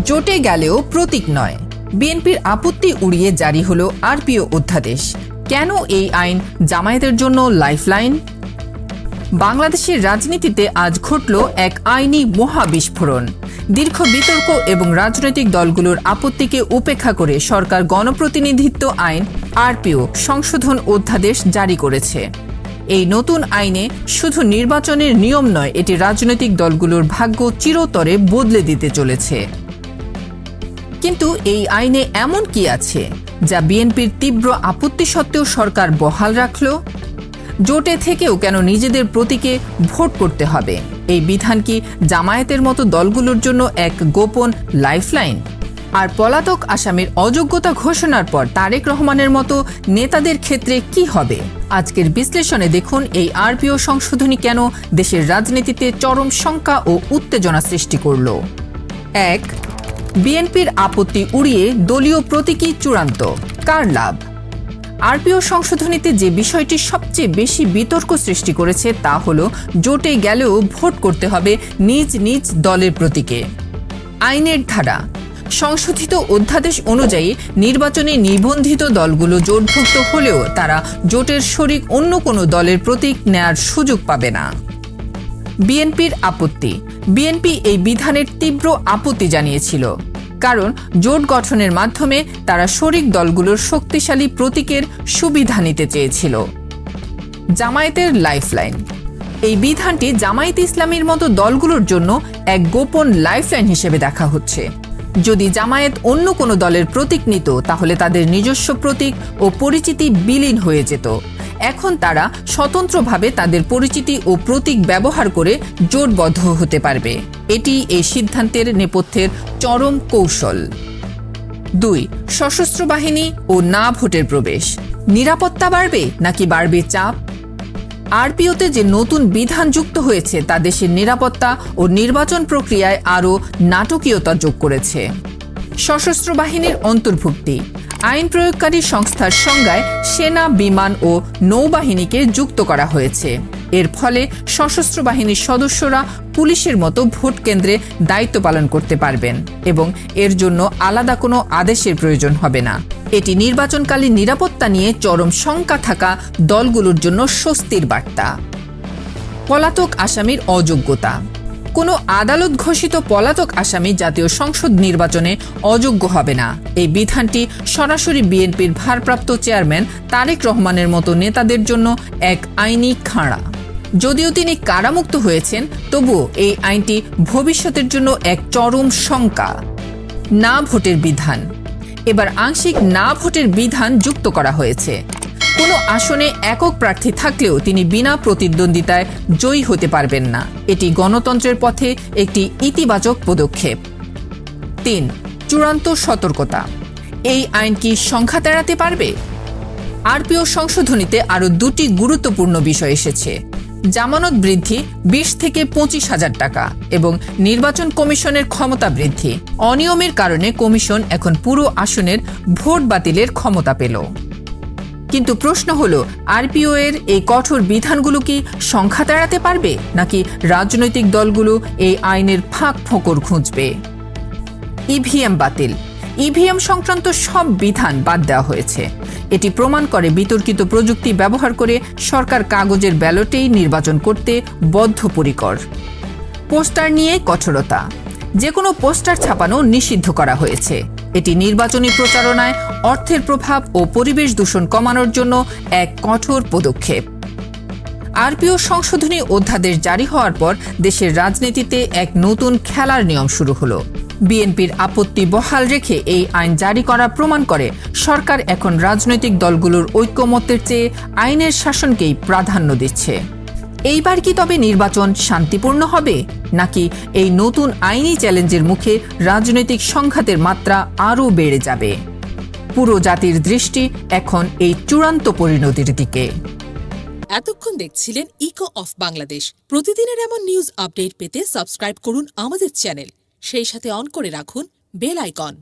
জোটে গেলেও প্রতীক নয়। বিএনপির আপত্তি উড়িয়ে জারি হলো আরপিও অধ্যাদেশ। কেন এই আইন জামায়াতের জন্য লাইফলাইন? বাংলাদেশের রাজনীতিতে আজ ঘটল এক আইনি মহাবিস্ফোরণ। দীর্ঘ বিতর্ক এবং রাজনৈতিক দলগুলোর আপত্তিকে উপেক্ষা করে সরকার গণপ্রতিনিধিত্ব আইন, আরপিও, সংশোধন অধ্যাদেশ জারি করেছে। এই নতুন আইনে শুধু নির্বাচনের নিয়ম নয়, এটি রাজনৈতিক দলগুলোর ভাগ্য চিরতরে বদলে দিতে চলেছে। কিন্তু এই আইনে এমন কি আছে যা বিএনপির তীব্র আপত্তি সত্ত্বেও সরকার বহাল রাখল? জোটে থেকেও কেন নিজেদের প্রতীকে ভোট করতে হবে? এই বিধান কি জামায়াতের মতো দলগুলোর জন্য এক গোপন লাইফলাইন? আর পলাতক আসামির অযোগ্যতা ঘোষণার পর তারেক রহমানের মতো নেতাদের ক্ষেত্রে কি হবে? আজকের বিশ্লেষণে দেখুন এই আরপিও সংশোধনী কেন দেশের রাজনীতিতে চরম শঙ্কা ও উত্তেজনা সৃষ্টি করল। এক বিএনপির আপত্তি উড়িয়ে দলীয় প্রতীকী চূড়ান্ত। কার লাভ? আরপিও সংশোধনীতে যে বিষয়টি সবচেয়ে বেশি বিতর্ক সৃষ্টি করেছে তা হল, জোটে গেলেও ভোট করতে হবে নিজ নিজ দলের প্রতীকে। আইনের ধারা, সংশোধিত অধ্যাদেশ অনুযায়ী নির্বাচনে নিবন্ধিত দলগুলো জোটভুক্ত হলেও তারা জোটের শরিক অন্য কোনো দলের প্রতীক নেয়ার সুযোগ পাবে না। বিএনপির আপত্তি। বিএনপি এই বিধানের তীব্র আপত্তি জানিয়েছিল। কারণ জোট গঠনের মাধ্যমে তারা শরিক দলগুলোর শক্তিশালী প্রতীকের সুবিধা নিতে চেয়েছিল। জামায়াতের লাইফলাইন। এই বিধানটি জামায়াত ইসলামীর মতো দলগুলোর জন্য এক গোপন লাইফলাইন হিসেবে দেখা হচ্ছে। যদি জামায়াত অন্য কোনো দলের প্রতীক নিত, তাহলে তাদের নিজস্ব প্রতীক ও পরিচিতি বিলীন হয়ে যেত। এখন তারা স্বতন্ত্রভাবে তাদের পরিচিতি ও প্রতীক ব্যবহার করে জোটবদ্ধ হতে পারবে। এটি এই সিদ্ধান্তের নেপথ্যের চরম কৌশল। দুই, সশস্ত্র বাহিনী ও না ভোটের প্রবেশ। নিরাপত্তা বাড়বে নাকি বাড়বে চাপ? আরপিওতে যে নতুন বিধান যুক্ত হয়েছে তা দেশের নিরাপত্তা ও নির্বাচন প্রক্রিয়ায় আরও নাটকীয়তা যোগ করেছে। সশস্ত্র বাহিনীর অন্তর্ভুক্তি। আইন প্রয়োগকারী সংস্থার সংজ্ঞায় সেনা, বিমান ও নৌবাহিনীকে যুক্ত করা হয়েছে। এর ফলে সশস্ত্র বাহিনীর সদস্যরা পুলিশের মতো ভোট কেন্দ্রে দায়িত্ব পালন করতে পারবেন এবং এর জন্য আলাদা কোনো আদেশের প্রয়োজন হবে না। এটি নির্বাচনকালীন নিরাপত্তা নিয়ে চরম শঙ্কা থাকা দলগুলোর জন্য স্বস্তির বার্তা। পলাতক আসামির অযোগ্যতা। কোনো আদালত ঘোষিত পলাতক আসামি জাতীয় সংসদ নির্বাচনে অযোগ্য হবে না। এই বিধানটি সরাসরি বিএনপির ভারপ্রাপ্ত চেয়ারম্যান তারেক রহমানের মতো নেতাদের জন্য এক আইনি খাঁড়া। যদিও তিনি কারামুক্ত হয়েছেন, তবুও এই আইনটি ভবিষ্যতের জন্য এক চরম শঙ্কা। না ভোটের বিধান। এবার আংশিক না ভোটের বিধান যুক্ত করা হয়েছে। কোনো আসনে একক প্রার্থী থাকলেও তিনি বিনা প্রতিদ্বন্দ্বিতায় জয়ী হতে পারবেন না। এটি গণতন্ত্রের পথে একটি ইতিবাচক পদক্ষেপ। তিন, চূড়ান্ত সতর্কতা। এই আইন কি সংখ্যা তেড়াতে পারবে? আরপিও সংশোধনীতে আরও দুটি গুরুত্বপূর্ণ বিষয় এসেছে। জামানত বৃদ্ধি বিশ থেকে পঁচিশ হাজার টাকা এবং নির্বাচন কমিশনের ক্ষমতা বৃদ্ধি। অনিয়মের কারণে কমিশন এখন পুরো আসনের ভোট বাতিলের ক্ষমতা পেল। কিন্তু প্রশ্ন হলো আরপিও এর এই কঠোর বিধানগুলো কি সংখ্যা তাড়াতে পারবে, নাকি রাজনৈতিক দলগুলো এই আইনের ফাঁক ফোঁকর খুঁজবে? ইভিএম বাতিল। ইভিএম সংক্রান্ত সব বিধান বাদ দেওয়া হয়েছে। এটি প্রমাণ করে বিতর্কিত প্রযুক্তি ব্যবহার করে সরকার কাগজের ব্যালটেই নির্বাচন করতে বদ্ধপরিকর। পোস্টার নিয়ে কঠোরতা। যে কোনো পোস্টার ছাপানো নিষিদ্ধ করা হয়েছে। এটি নির্বাচনী প্রচারণায় অর্থের প্রভাব ও পরিবেশ দূষণ কমানোর জন্য এক কঠোর পদক্ষেপ। আরপিও সংশোধনী অধ্যাদেশ জারি হওয়ার পর দেশের রাজনীতিতে এক নতুন খেলার নিয়ম শুরু হলো। বিএনপির আপত্তি বহাল রেখে এই আইন জারি করা প্রমাণ করে সরকার এখন রাজনৈতিক দলগুলোর ঐক্যমত্যের চেয়ে আইনের শাসনকেই প্রাধান্য দিচ্ছে। এইবার কি তবে নির্বাচন শান্তিপূর্ণ হবে? নাকি এই নতুন আইনি চ্যালেঞ্জের মুখে রাজনৈতিক সংঘাতের মাত্রা আরও বেড়ে যাবে? পুরো জাতির দৃষ্টি এখন এই চূড়ান্ত পরিণতির দিকে। এতক্ষণ দেখছিলেন ইকো অফ বাংলাদেশ প্রতিদিনের এমন নিউজ আপডেট পেতে সাবস্ক্রাইব করুন আমাদের চ্যানেল সেই সাথে অন করে রাখুন বেল আইকন